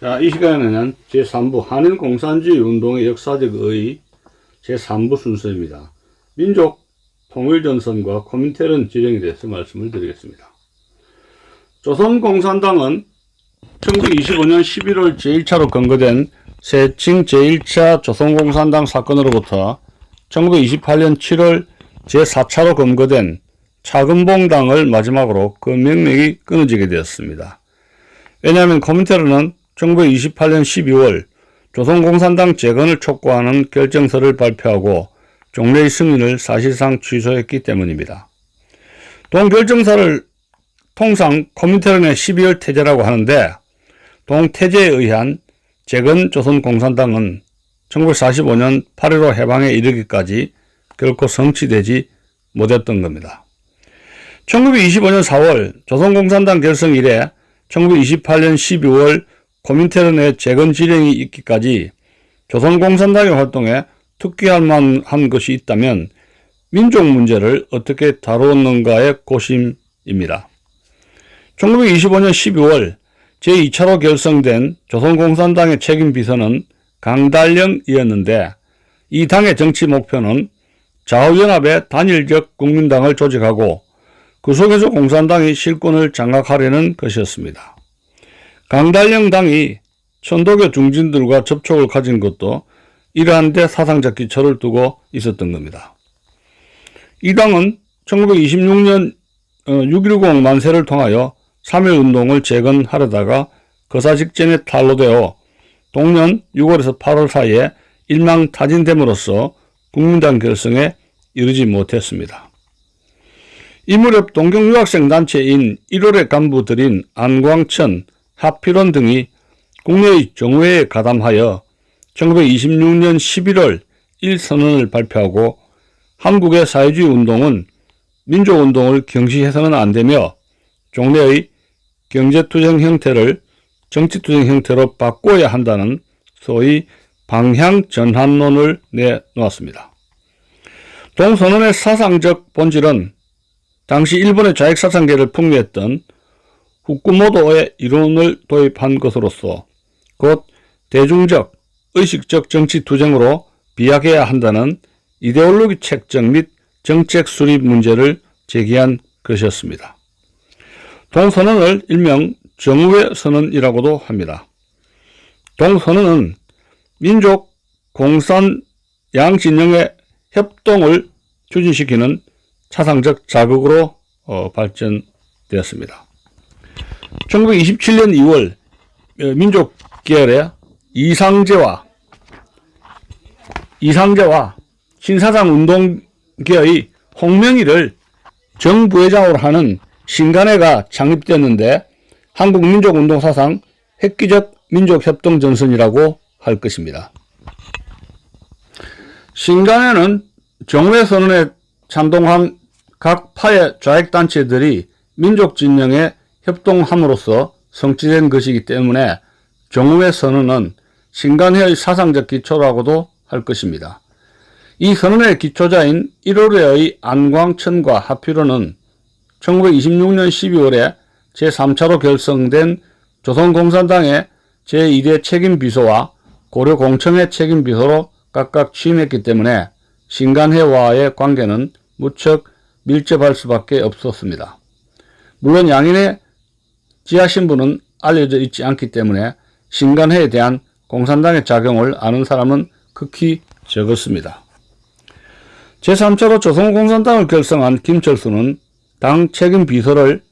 자, 이 시간에는 제3부 한일공산주의 운동의 역사적 의의 제3부 순서입니다. 민족 통일전선과 코민테른 지령에 대해서 말씀을 드리겠습니다. 조선공산당은 1925년 11월 제1차로 건거된 세칭 제1차 조선공산당 사건으로부터 1928년 7월 제4차로 검거된 차금봉당을 마지막으로 그 명맥이 끊어지게 되었습니다. 왜냐하면 코민테르는 1928년 12월 조선공산당 재건을 촉구하는 결정서를 발표하고 종래의 승인을 사실상 취소했기 때문입니다. 동결정사를 통상 코민테른의 12월 태제라고 하는데 동태제에 의한 재건 조선공산당은 1945년 8.15 해방에 이르기까지 결코 성취되지 못했던 겁니다. 1925년 4월 조선공산당 결성 이래 1928년 12월 코민테른의 재건 지령이 있기까지 조선공산당의 활동에 특기할 만한 것이 있다면 민족 문제를 어떻게 다루었는가의 고심입니다. 1925년 12월 제2차로 결성된 조선공산당의 책임 비서는 강달령이었는데 이 당의 정치 목표는 좌우연합의 단일적 국민당을 조직하고 그 속에서 공산당이 실권을 장악하려는 것이었습니다. 강달령 당이 천도교 중진들과 접촉을 가진 것도 이러한 데 사상적 기초를 두고 있었던 겁니다. 이 당은 1926년 6.10 만세를 통하여 3.1운동을 재건하려다가 거사 직전에 탈로되어 동년 6월에서 8월 사이에 일망타진됨으로써 국민당 결성에 이르지 못했습니다. 이 무렵 동경 유학생 단체인 1월의 간부들인 안광천, 하필원 등이 국내의 정회에 가담하여 1926년 11월 1선언을 발표하고 한국의 사회주의 운동은 민족운동을 경시해서는 안 되며 종래의 경제투쟁 형태를 정치투쟁 형태로 바꿔야 한다는 소위 방향전환론을 내놓았습니다. 동선언의 사상적 본질은 당시 일본의 좌익사상계를 풍미했던 후쿠모도의 이론을 도입한 것으로서 곧 대중적, 의식적 정치 투쟁으로 비약해야 한다는 이데올로기 책정 및 정책 수립 문제를 제기한 것이었습니다. 동선언을 일명 정우회 선언이라고도 합니다. 동선언은 민족 공산 양진영의 협동을 추진시키는 차상적 자극으로 어, 발전되었습니다. 1927년 2월 어, 민족 계열의 이상제와 이상제와 신사상 운동계의 홍명희를 정부회장으로 하는 신간회가 창립되었는데 한국 민족운동 사상 획기적 민족협동 전선이라고 할 것입니다. 신간회는 정회 선언에 찬동한 각 파의 좌익단체들이 민족 진영에 협동함으로써 성취된 것이기 때문에 정회 선언은 신간회의 사상적 기초라고도 할 것입니다. 이 선언의 기초자인 1월의 안광천과 하필호는 1926년 12월에 제3차로 결성된 조선공산당의 제2대 책임비서와 고려공청회 책임비서로 각각 취임했기 때문에 신간회와의 관계는 무척 밀접할 수밖에 없었습니다. 물론 양인의 지하 신분은 알려져 있지 않기 때문에 신간회에 대한 공산당의 작용을 아는 사람은 극히 적었습니다. 제3차로 조선공산당을 결성한 김철수는 당 책임 비서를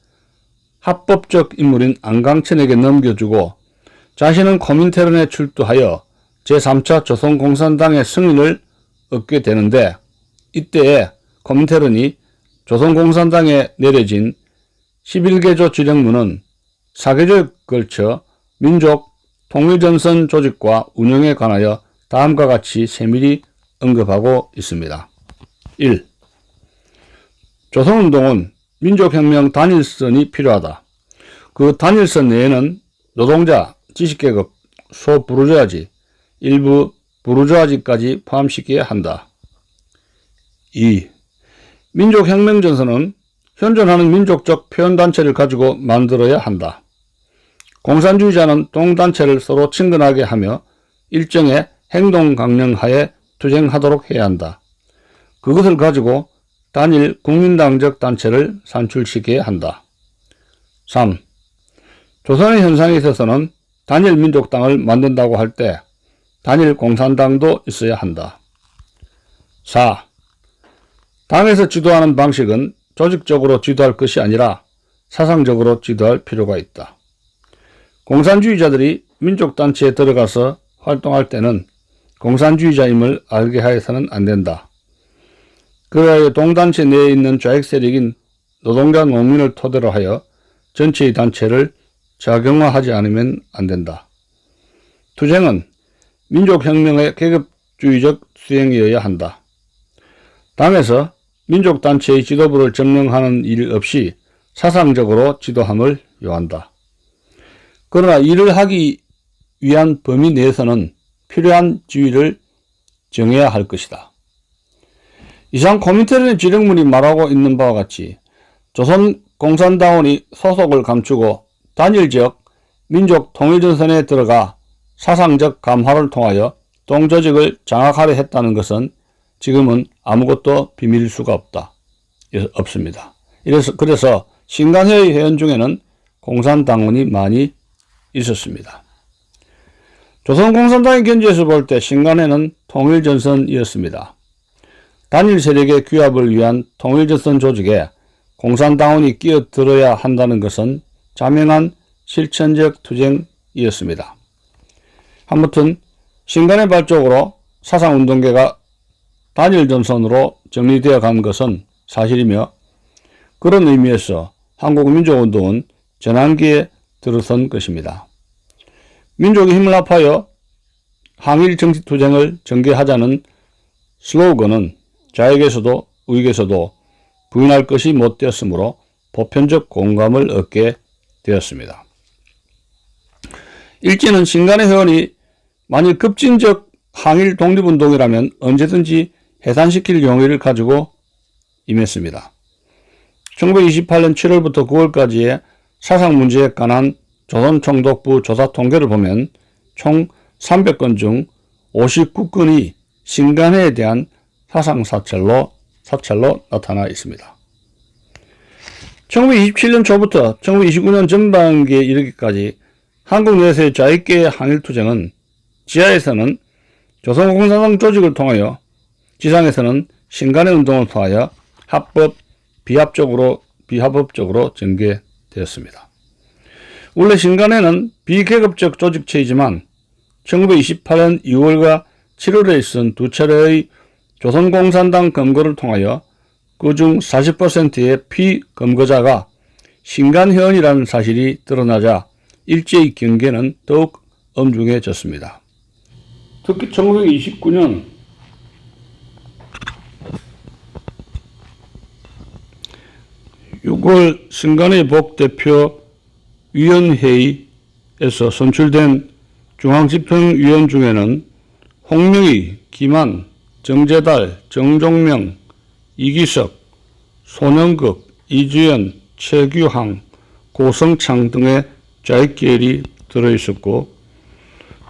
합법적 인물인 안강천에게 넘겨주고 자신은 코민테른에 출두하여 제3차 조선공산당의 승인을 얻게 되는데 이때에 코민테른이 조선공산당에 내려진 11개조 지령문은 4개조에 걸쳐 민족 통일전선 조직과 운영에 관하여 다음과 같이 세밀히 언급하고 있습니다. 1. 조선운동은 민족혁명 단일선이 필요하다. 그 단일선 내에는 노동자, 지식계급, 소부르주아지, 일부 부르주아지까지 포함시켜야 한다. 2. 민족혁명전선은 현존하는 민족적 표현단체를 가지고 만들어야 한다. 공산주의자는 동단체를 서로 친근하게 하며 일정의 행동 강령 하에 투쟁하도록 해야 한다. 그것을 가지고 단일 국민당적 단체를 산출시켜야 한다. 3. 조선의 현상에 있어서는 단일 민족당을 만든다고 할 때 단일 공산당도 있어야 한다. 4. 당에서 지도하는 방식은 조직적으로 지도할 것이 아니라 사상적으로 지도할 필요가 있다. 공산주의자들이 민족단체에 들어가서 활동할 때는 공산주의자임을 알게 하여서는 안 된다. 그와의 동단체 내에 있는 좌익 세력인 노동자 농민을 토대로 하여 전체의 단체를 자경화하지 않으면 안 된다. 투쟁은 민족혁명의 계급주의적 수행이어야 한다. 당에서 민족단체의 지도부를 점령하는 일 없이 사상적으로 지도함을 요한다. 그러나 이를 하기 위한 범위 내에서는 필요한 지위를 정해야 할 것이다. 이상 코민테르의 지령문이 말하고 있는 바와 같이 조선 공산당원이 소속을 감추고 단일적 민족 통일전선에 들어가 사상적 감화를 통하여 동조직을 장악하려 했다는 것은 지금은 아무것도 비밀일 수가 없다. 없습니다. 이래서, 그래서 신간회의 회원 중에는 공산당원이 많이 있었습니다. 조선공산당의 견지에서 볼 때 신간회는 통일전선이었습니다. 단일 세력의 규합을 위한 통일전선 조직에 공산당원이 끼어들어야 한다는 것은 자명한 실천적 투쟁이었습니다. 아무튼 신간의 발족으로 사상운동계가 단일전선으로 정리되어 간 것은 사실이며 그런 의미에서 한국민족운동은 전환기에 들어선 것입니다. 민족의 힘을 합하여 항일 정치 투쟁을 전개하자는 슬로건은 좌익에서도 우익에서도 부인할 것이 못 되었으므로 보편적 공감을 얻게 되었습니다. 일제는 신간의 회원이 만일 급진적 항일 독립운동이라면 언제든지 해산시킬 용의를 가지고 임했습니다. 1928년 7월부터 9월까지의 사상 문제에 관한 조선총독부 조사 통계를 보면 총 300건 중 59건이 신간회에 대한 사상 사찰로 사찰로 나타나 있습니다. 1927년 초부터 1929년 전반기에 이르기까지 한국 내에서의 좌익계의 항일투쟁은 지하에서는 조선공산당 조직을 통하여 지상에서는 신간의 운동을 통하여 합법, 비합적으로, 비합법적으로 전개되었습니다. 원래 신간에는 비계급적 조직체이지만 1928년 2월과 7월에 있은 두 차례의 조선공산당 검거를 통하여 그 중 40%의 피검거자가 신간회원이라는 사실이 드러나자 일제의 경계는 더욱 엄중해졌습니다. 특히 1929년 6월 신간의 복 대표 위원회의에서 선출된 중앙집행위원 중에는 홍명희, 김한, 정재달, 정종명, 이기석, 손영극, 이주연, 최규항, 고성창 등의 좌익계열이 들어있었고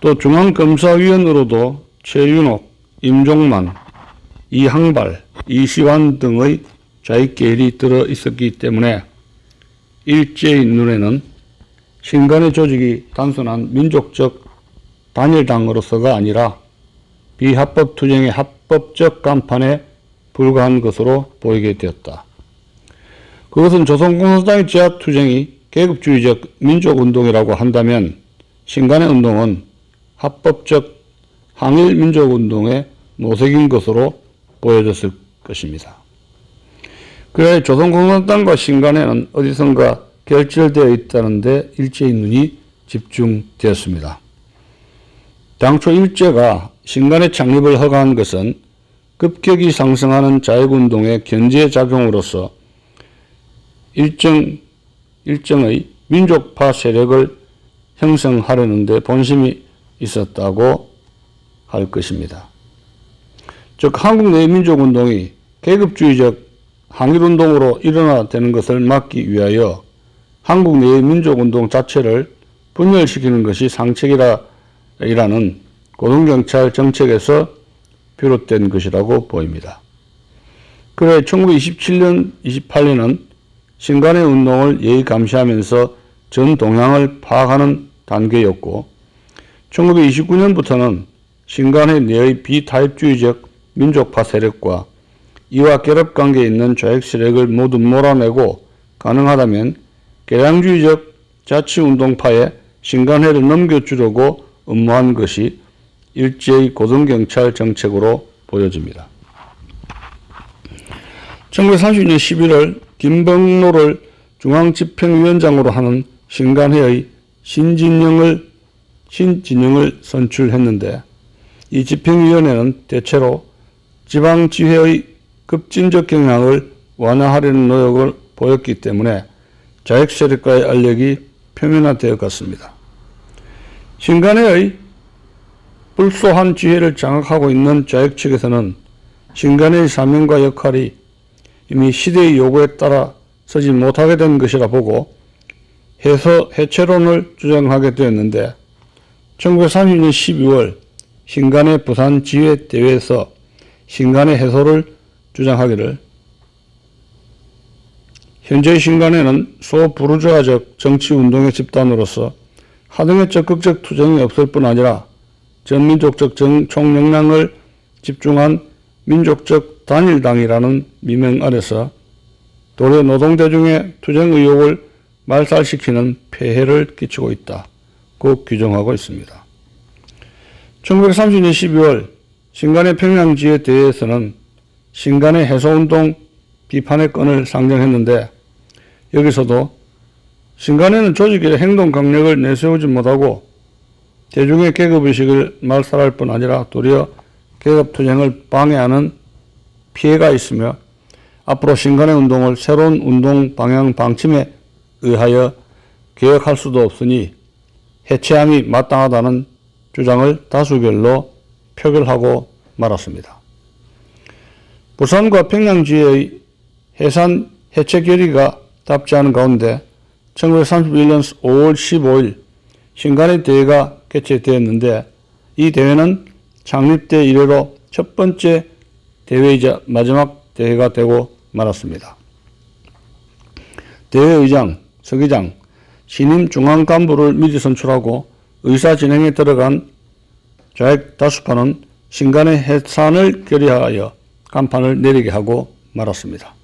또 중앙검사위원으로도 최윤옥, 임종만, 이항발, 이시환 등의 좌익계열이 들어있었기 때문에 일제의 눈에는 신간의 조직이 단순한 민족적 단일당으로서가 아니라 비합법 투쟁의 합법적 간판에 불과한 것으로 보이게 되었다. 그것은 조선공산당의 지하투쟁이 계급주의적 민족운동이라고 한다면 신간의 운동은 합법적 항일민족운동의 모색인 것으로 보여졌을 것입니다. 그래 조선공산당과 신간에는 어디선가 결절되어 있다는데 일제의 눈이 집중되었습니다. 당초 일제가 신간의 창립을 허가한 것은 급격히 상승하는 자유운동의 견제 작용으로서 일정, 일정의 민족파 세력을 형성하려는 데 본심이 있었다고 할 것입니다. 즉 한국 내 민족운동이 계급주의적 항일운동으로 일어나되는 것을 막기 위하여 한국 내의 민족운동 자체를 분열시키는 것이 상책이라 이라는 고등경찰 정책에서 비롯된 것이라고 보입니다. 그래 1927년, 28년은 신간의 운동을 예의 감시하면서 전 동향을 파악하는 단계였고 1929년부터는 신간의 내의 비타입주의적 민족파 세력과 이와 결합 관계에 있는 좌익 세력을 모두 몰아내고 가능하다면 개량주의적 자치운동파에 신간회를 넘겨주려고 음모한 것이 일제의 고등경찰 정책으로 보여집니다. 1930년 11월 김병로를 중앙집행위원장으로 하는 신간회의 신진영을 신진영을 선출했는데 이 집행위원회는 대체로 지방지회의 급진적 경향을 완화하려는 노력을 보였기 때문에 자익 세력과의 알력이 표면화되어 갔습니다. 신간회의 불소한 지혜를 장악하고 있는 좌익 측에서는 신간의 사명과 역할이 이미 시대의 요구에 따라 서지 못하게 된 것이라 보고 해서 해체론을 주장하게 되었는데 1930년 12월 신간의 부산 지회 대회에서 신간의 해소를 주장하기를 현재의 신간에는 소부르주아적 정치운동의 집단으로서 하등의 적극적 투쟁이 없을 뿐 아니라 전민족적 정, 총력량을 집중한 민족적 단일당이라는 미명 아래서 도래 노동대중의 투쟁 의욕을 말살시키는 폐해를 끼치고 있다고 규정하고 있습니다. 1930년 12월 신간의 평양지에 대해서는 신간의 해소운동 비판의 건을 상정했는데 여기서도 신간에는 조직의 행동 강력을 내세우지 못하고 대중의 계급의식을 말살할 뿐 아니라 도리어 계급투쟁을 방해하는 피해가 있으며 앞으로 신간의 운동을 새로운 운동 방향 방침에 의하여 개혁할 수도 없으니 해체함이 마땅하다는 주장을 다수결로 표결하고 말았습니다. 부산과 평양지의 해산 해체 결의가 답지 않은 가운데 1931년 5월 15일 신간의 대회가 개최되었는데 이 대회는 창립 때 이래로 첫 번째 대회이자 마지막 대회가 되고 말았습니다. 대회의장, 서기장, 신임 중앙 간부를 미리 선출하고 의사 진행에 들어간 좌익 다수파는 신간의 해산을 결의하여 간판을 내리게 하고 말았습니다.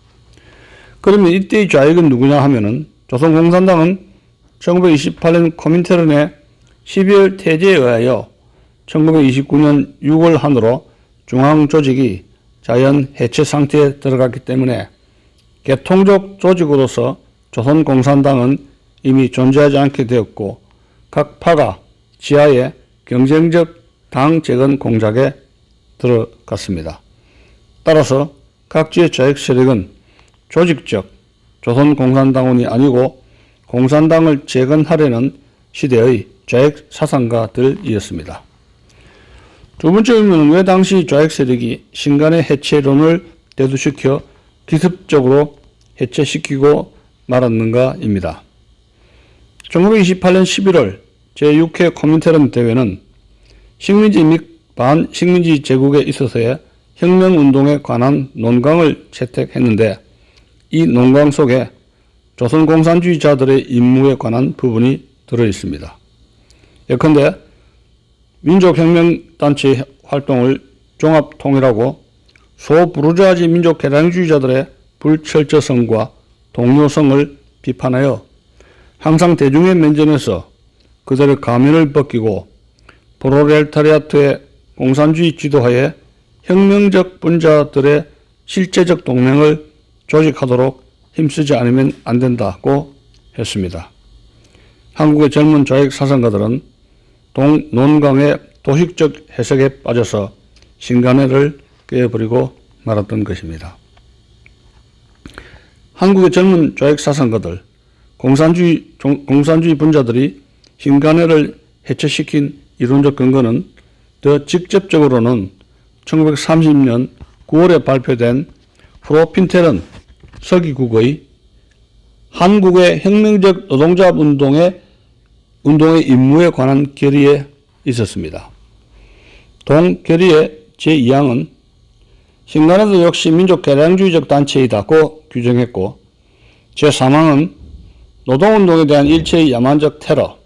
그러면 이때의 좌익은 누구냐 하면은 조선공산당은 1928년 코민테른의 12월 태제에 의하여 1929년 6월 한으로 중앙 조직이 자연 해체 상태에 들어갔기 때문에 개통적 조직으로서 조선공산당은 이미 존재하지 않게 되었고 각 파가 지하에 경쟁적 당 재건 공작에 들어갔습니다. 따라서 각지의 좌익 세력은 조직적 조선공산당원이 아니고 공산당을 재건하려는 시대의 좌익 사상가들이었습니다. 두 번째 의문은 왜 당시 좌익 세력이 신간의 해체론을 대두시켜 기습적으로 해체시키고 말았는가입니다. 1928년 11월 제6회 코민테른 대회는 식민지 및 반식민지 제국에 있어서의 혁명운동에 관한 논강을 채택했는데 이 논강 속에 조선 공산주의자들의 임무에 관한 부분이 들어 있습니다. 예컨대 민족혁명단체 활동을 종합통일하고 소부르주아지 민족 개량주의자들의 불철저성과 동료성을 비판하여 항상 대중의 면전에서 그들의 가면을 벗기고 프로레타리아트의 공산주의 지도하에 혁명적 분자들의 실제적 동맹을 조직하도록 힘쓰지 않으면 안 된다고 했습니다. 한국의 젊은 좌익 사상가들은 동 논강의 도식적 해석에 빠져서 신간회를 깨버리고 말았던 것입니다. 한국의 젊은 좌익 사상가들, 공산주의, 공산주의 분자들이 신간회를 해체시킨 이론적 근거는 더 직접적으로는 1930년 9월에 발표된 프로핀텔은 서기국의 한국의 혁명적 노동자 운동의 운동의 임무에 관한 결의에 있었습니다. 동결의의 제2항은 신간에도 역시 민족 개량주의적 단체이다고 규정했고 제3항은 노동운동에 대한 일체의 야만적 테러,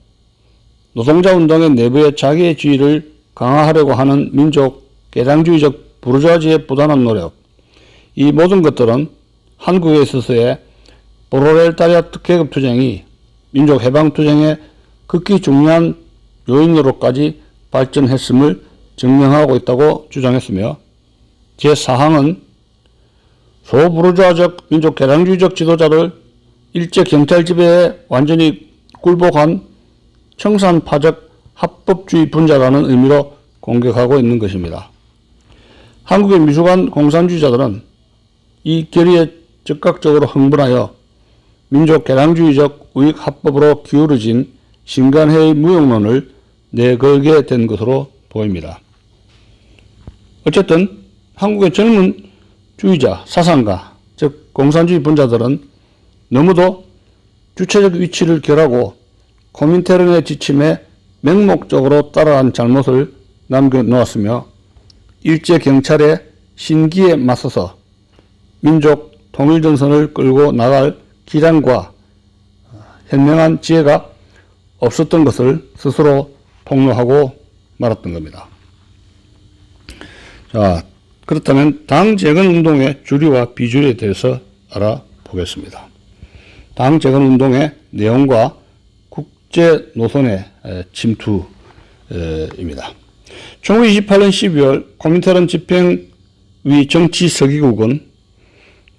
노동자 운동의 내부의 자기의주의를 강화하려고 하는 민족 개량주의적 부르주아지의 부단한 노력, 이 모든 것들은 한국에 있어서의 보로렐타리아트 계급 투쟁이 민족 해방 투쟁의 극히 중요한 요인으로까지 발전했음을 증명하고 있다고 주장했으며 제4항은 소부르주아적 민족 개량주의적 지도자를 일제 경찰 지배에 완전히 굴복한 청산파적 합법주의 분자라는 의미로 공격하고 있는 것입니다. 한국의 미숙한 공산주의자들은 이 결의에 즉각적으로 흥분하여 민족 개량주의적 우익 합법으로 기울어진 신간회의 무용론을 내걸게 된 것으로 보입니다. 어쨌든 한국의 젊은 주의자, 사상가, 즉 공산주의 분자들은 너무도 주체적 위치를 결하고 코민테른의 지침에 맹목적으로 따라한 잘못을 남겨놓았으며 일제 경찰의 신기에 맞서서 민족 통일전선을 끌고 나갈 기량과 현명한 지혜가 없었던 것을 스스로 폭로하고 말았던 겁니다. 자, 그렇다면 당 재건 운동의 주류와 비주류에 대해서 알아보겠습니다. 당 재건 운동의 내용과 국제 노선의 에, 침투입니다. 1928년 12월 코민테른 집행위 정치서기국은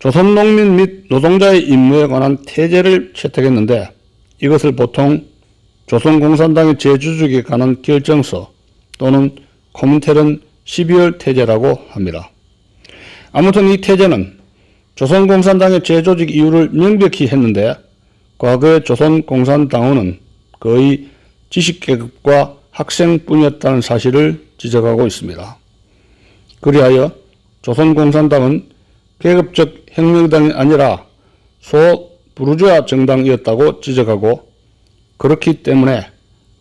조선 농민 및 노동자의 임무에 관한 태제를 채택했는데 이것을 보통 조선공산당의 제주직에 관한 결정서 또는 코민테른 12월 태제라고 합니다. 아무튼 이 태제는 조선공산당의 재조직 이유를 명백히 했는데 과거의 조선공산당원은 거의 지식계급과 학생뿐이었다는 사실을 지적하고 있습니다. 그리하여 조선공산당은 계급적 혁명당이 아니라 소 부르주아 정당이었다고 지적하고 그렇기 때문에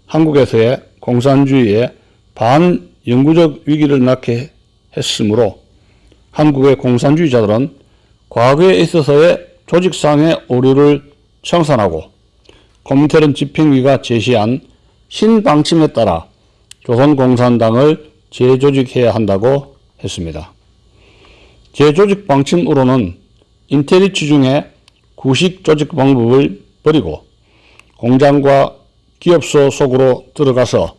한국에서의 공산주의에 반영구적 위기를 낳게 했으므로 한국의 공산주의자들은 과거에 있어서의 조직상의 오류를 청산하고 코민테른 집행위가 제시한 신방침에 따라 조선공산당을 재조직해야 한다고 했습니다. 재조직 방침으로는 인테리치 중에 구식 조직 방법을 버리고 공장과 기업소 속으로 들어가서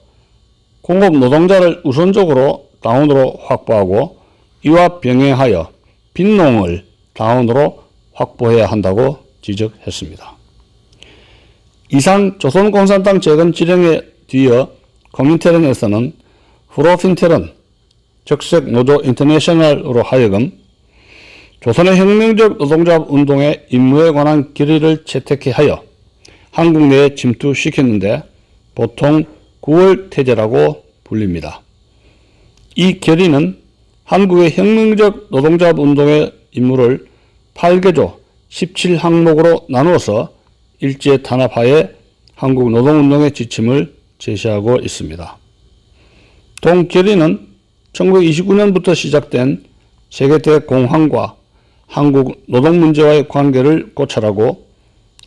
공업 노동자를 우선적으로 다운으로 확보하고 이와 병행하여 빈농을 다운으로 확보해야 한다고 지적했습니다. 이상 조선공산당 재건 지령에 뒤어 코민테른에서는 프로핀테른 적색 노조 인터내셔널으로 하여금 조선의 혁명적 노동자 운동의 임무에 관한 결의를 채택해 하여 한국 내에 침투시켰는데 보통 9월 태제라고 불립니다. 이 결의는 한국의 혁명적 노동자 운동의 임무를 8개조 17항목으로 나누어서 일제 탄압하에 한국 노동운동의 지침을 제시하고 있습니다. 동결의는 1929년부터 시작된 세계 대공황과 한국 노동 문제와의 관계를 고찰하고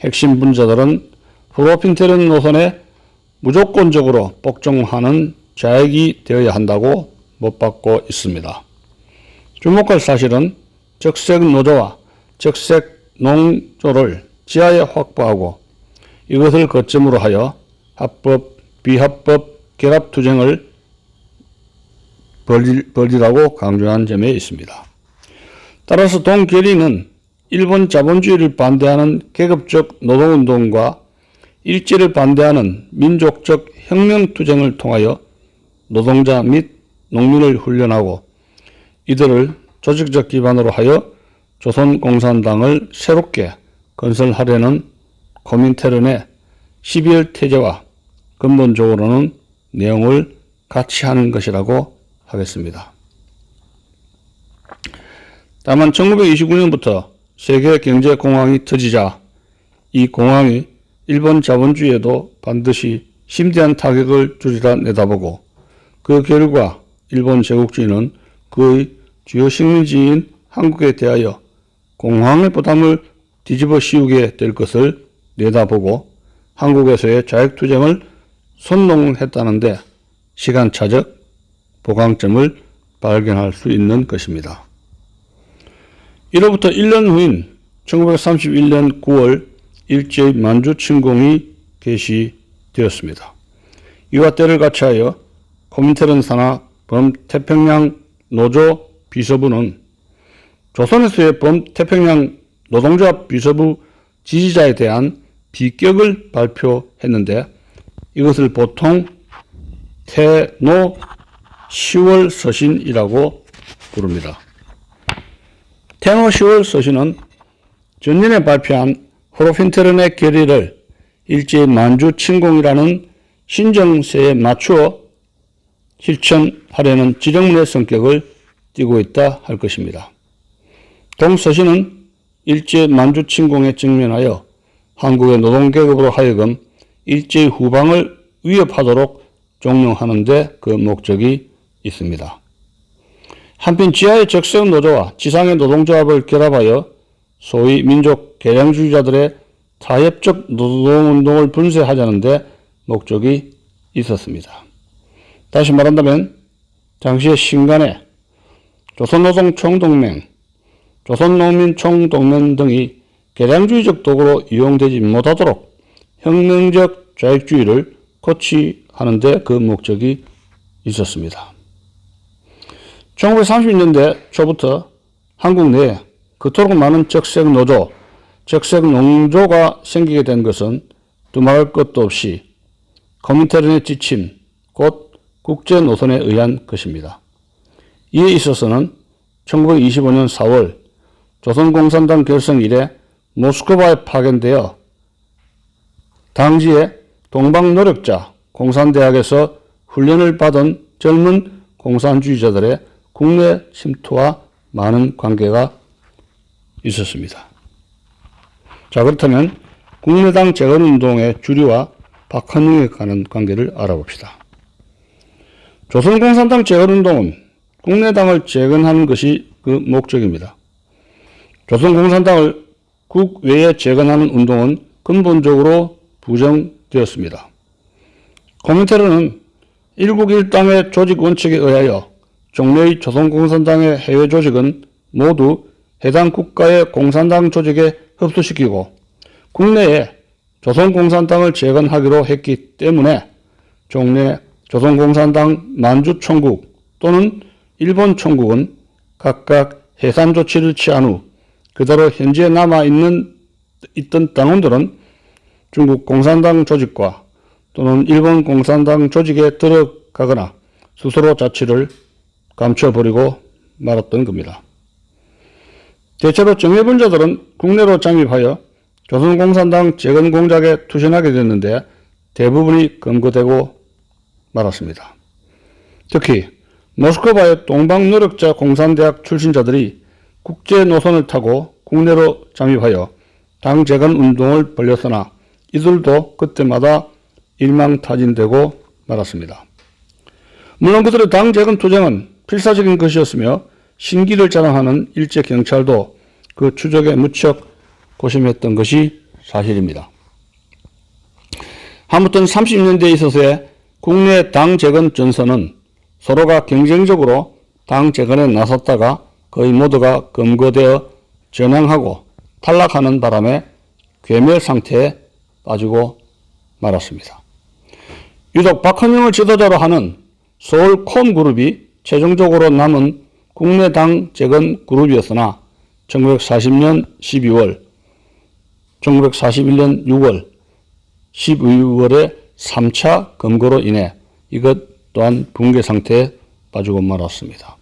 핵심 분자들은 프로핀테른 노선에 무조건적으로 복종하는 자액이 되어야 한다고 못 받고 있습니다. 주목할 사실은 적색 노조와 적색 농조를 지하에 확보하고 이것을 거점으로 하여 합법, 비합법 결합 투쟁을 벌일, 벌이라고 강조한 점에 있습니다. 따라서 동결의는 일본 자본주의를 반대하는 계급적 노동운동과 일제를 반대하는 민족적 혁명투쟁을 통하여 노동자 및 농민을 훈련하고 이들을 조직적 기반으로 하여 조선공산당을 새롭게 건설하려는 코민테른의 12월 태제와 근본적으로는 내용을 같이 하는 것이라고 하겠습니다. 다만 1929년부터 세계 경제 공황이 터지자 이 공황이 일본 자본주의에도 반드시 심대한 타격을 주리라 내다보고 그 결과 일본 제국주의는 그의 주요 식민지인 한국에 대하여 공황의 부담을 뒤집어 씌우게 될 것을 내다보고 한국에서의 자익투쟁을 선동했다는데 시간차적 보강점을 발견할 수 있는 것입니다. 이로부터 1년 후인 1931년 9월 일제의 만주 침공이 개시되었습니다. 이와 때를 같이하여 코민테른 산하 범태평양 노조 비서부는 조선에서의 범태평양 노동조합 비서부 지지자에 대한 비격을 발표했는데 이것을 보통 태노 10월 서신이라고 부릅니다. 10월 서신은 전년에 발표한 호로핀테른의 결의를 일제의 만주 침공이라는 신정세에 맞추어 실천하려는 지령문의 성격을 띠고 있다 할 것입니다. 동서신은 일제 만주 침공에 직면하여 한국의 노동계급으로 하여금 일제의 후방을 위협하도록 종용하는 데 그 목적이 있습니다. 한편 지하의 적색 노조와 지상의 노동조합을 결합하여 소위 민족 개량주의자들의 타협적 노동운동을 분쇄하자는데 목적이 있었습니다. 다시 말한다면 당시의 신간에 조선노동총동맹, 조선농민총동맹 등이 개량주의적 도구로 이용되지 못하도록 혁명적 좌익주의를 코치하는데 그 목적이 있었습니다. 1930년대 초부터 한국 내에 그토록 많은 적색 노조, 적색 농조가 생기게 된 것은 두말할 것도 없이 커민테른의 지침, 곧 국제 노선에 의한 것입니다. 이에 있어서는 1925년 4월 조선공산당 결성 이래 모스크바에 파견되어 당시에 동방노력자 공산대학에서 훈련을 받은 젊은 공산주의자들의 국내 침투와 많은 관계가 있었습니다. 자 그렇다면 국내당 재건운동의 주류와 박헌영에 관한 관계를 알아봅시다. 조선공산당 재건운동은 국내당을 재건하는 것이 그 목적입니다. 조선공산당을 국외에 재건하는 운동은 근본적으로 부정되었습니다. 코민테르는 일국 일당의 조직 원칙에 의하여 종래의 조선공산당의 해외 조직은 모두 해당 국가의 공산당 조직에 흡수시키고 국내에 조선공산당을 재건하기로 했기 때문에 종래 조선공산당 만주총국 또는 일본총국은 각각 해산 조치를 취한 후 그대로 현지에 남아있는 있던 당원들은 중국 공산당 조직과 또는 일본 공산당 조직에 들어가거나 스스로 자치를 감춰버리고 말았던 겁니다. 대체로 정예분자들은 국내로 잠입하여 조선공산당 재건 공작에 투신하게 됐는데 대부분이 검거되고 말았습니다. 특히 모스크바의 동방노력자 공산대학 출신자들이 국제 노선을 타고 국내로 잠입하여 당 재건 운동을 벌였으나 이들도 그때마다 일망타진되고 말았습니다. 물론 그들의 당 재건 투쟁은 필사적인 것이었으며 신기를 자랑하는 일제 경찰도 그 추적에 무척 고심했던 것이 사실입니다. 아무튼 30년대에 있어서의 국내 당 재건 전선은 서로가 경쟁적으로 당 재건에 나섰다가 거의 모두가 검거되어 전향하고 탈락하는 바람에 괴멸 상태에 빠지고 말았습니다. 유독 박헌영을 지도자로 하는 서울 콤 그룹이 최종적으로 남은 국내 당 재건 그룹이었으나 1940년 12월, 1941년 6월, 12월에 3차 검거로 인해 이것 또한 붕괴 상태에 빠지고 말았습니다.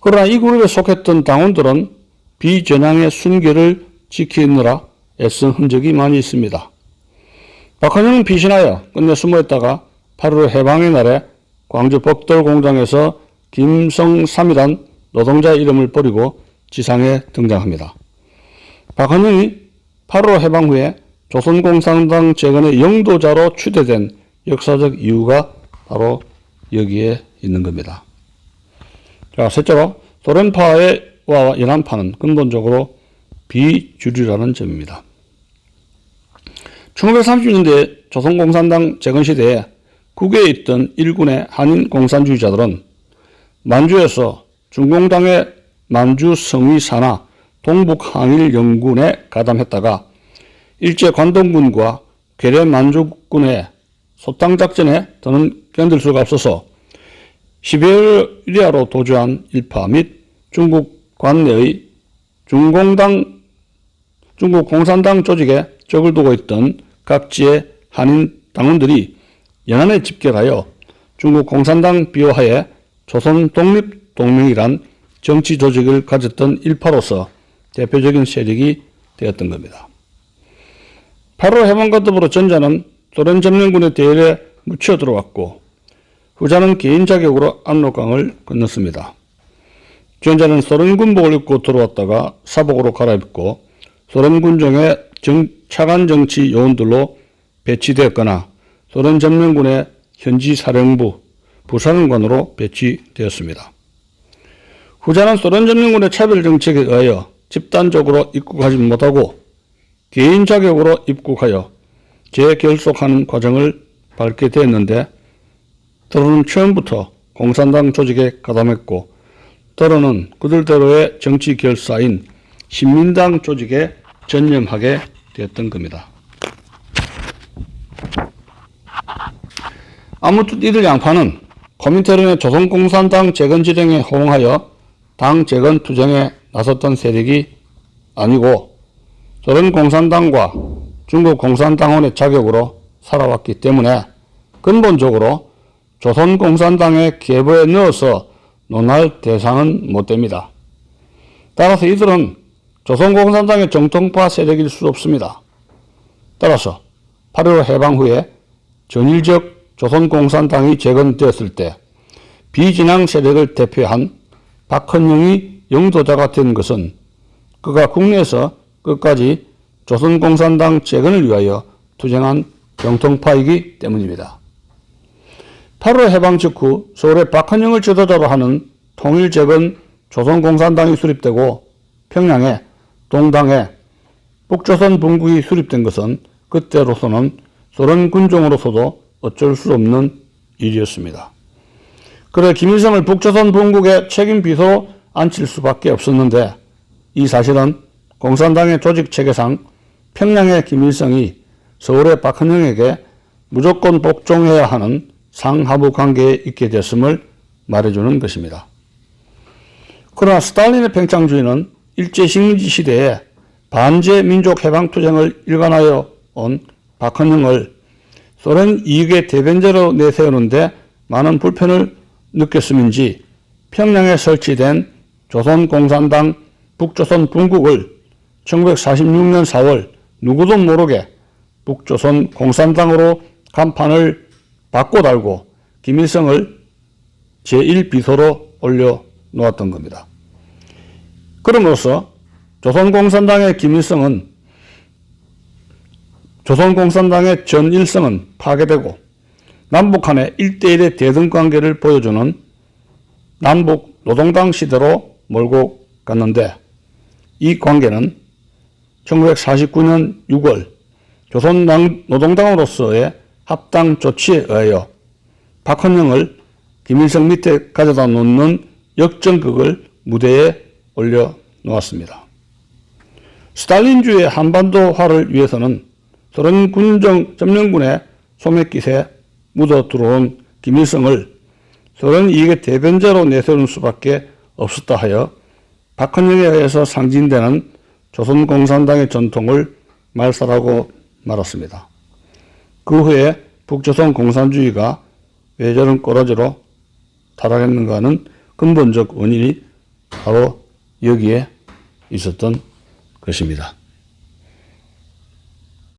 그러나 이 그룹에 속했던 당원들은 비전향의 순결을 지키느라 애쓴 흔적이 많이 있습니다. 박헌영은 피신하여 끝내 숨어있다가 8월 해방의 날에 광주 복돌 공장에서 김성삼이란 노동자 이름을 버리고 지상에 등장합니다. 박헌영이 8월 해방 후에 조선공산당 재건의 영도자로 추대된 역사적 이유가 바로 여기에 있는 겁니다. 자, 셋째로 소련파와 연안파는 근본적으로 비주류라는 점입니다. 1930년대 조선공산당 재건 시대에 국외에 있던 일군의 한인 공산주의자들은 만주에서 중공당의 만주 성위 산하 동북 항일 영군에 가담했다가 일제 관동군과 괴뢰 만주군의 소탕작전에 더는 견딜 수가 없어서 시베리아로 도주한 일파 및 중국 관내의 중공당, 중국 공산당 조직에 적을 두고 있던 각지의 한인 당원들이 연안에 집결하여 중국 공산당 비호하에 조선 독립 동맹이란 정치 조직을 가졌던 일파로서 대표적인 세력이 되었던 겁니다. 8월 해방과 더불어 전자는 소련 점령군의 대열에 묻혀 들어왔고 후자는 개인 자격으로 압록강을 건넜습니다. 전자는 소련 군복을 입고 들어왔다가 사복으로 갈아입고 소련 군정의 정, 차관 정치 요원들로 배치되었거나 소련 점령군의 현지 사령부 부사령관으로 배치되었습니다. 후자는 소련 점령군의 차별 정책에 의하여 집단적으로 입국하지 못하고 개인 자격으로 입국하여 재결속하는 과정을 밟게 되었는데 더러는 처음부터 공산당 조직에 가담했고 더러는 그들대로의 정치 결사인 신민당 조직에 전념하게 되었던 겁니다. 아무튼 이들 양파는 코민테른의 조선공산당 재건 지령에 호응하여 당 재건 투쟁에 나섰던 세력이 아니고 소련 공산당과 중국 공산당원의 자격으로 살아왔기 때문에 근본적으로 조선 공산당의 계보에 넣어서 논할 대상은 못 됩니다. 따라서 이들은 조선 공산당의 정통파 세력일 수 없습니다. 따라서 8.15 해방 후에 전일적 조선 공산당이 재건되었을 때 비진앙 세력을 대표한 박헌영이 영도자가 된 것은 그가 국내에서 끝까지 조선공산당 재건을 위하여 투쟁한 정통파이기 때문입니다. 8월 해방 직후 서울의 박헌영을 지도자로 하는 통일재건 조선공산당이 수립되고 평양에 동당에 북조선 본국이 수립된 것은 그때로서는 소련 군종으로서도 어쩔 수 없는 일이었습니다. 그래 김일성을 북조선 본국의 책임 비서로 앉힐 수밖에 없었는데 이 사실은 공산당의 조직 체계상 평양의 김일성이 서울의 박헌영에게 무조건 복종해야 하는 상하부 관계에 있게 됐음을 말해주는 것입니다. 그러나 스탈린의 평창주의는 일제식민지 시대에 반제 민족 해방 투쟁을 일관하여 온 박헌영을 소련 이익의 대변자로 내세우는데 많은 불편을 느꼈음인지 평양에 설치된 조선공산당 북조선 분국을 1946년 4월 누구도 모르게 북조선 공산당으로 간판을 바꿔 달고 김일성을 제1비서로 올려 놓았던 겁니다. 그럼으로써 조선공산당의 김일성은 조선공산당의 전일성은 파괴되고 남북한의 1대1의 대등 관계를 보여주는 남북 노동당 시대로 몰고 갔는데 이 관계는 1949년 6월 조선 노동당으로서의 합당 조치에 의하여 박헌영을 김일성 밑에 가져다 놓는 역전극을 무대에 올려 놓았습니다. 스탈린주의 한반도화를 위해서는 소련 군정 점령군의 소매깃에 묻어 들어온 김일성을 소련 이익의 대변자로 내세우는 수밖에 없었다 하여 박헌영에 의해서 상징되는 조선공산당의 전통을 말살하고 말았습니다. 그 후에 북조선 공산주의가 왜 저런 꼬라지로 타락했는가 하는 근본적 원인이 바로 여기에 있었던 것입니다.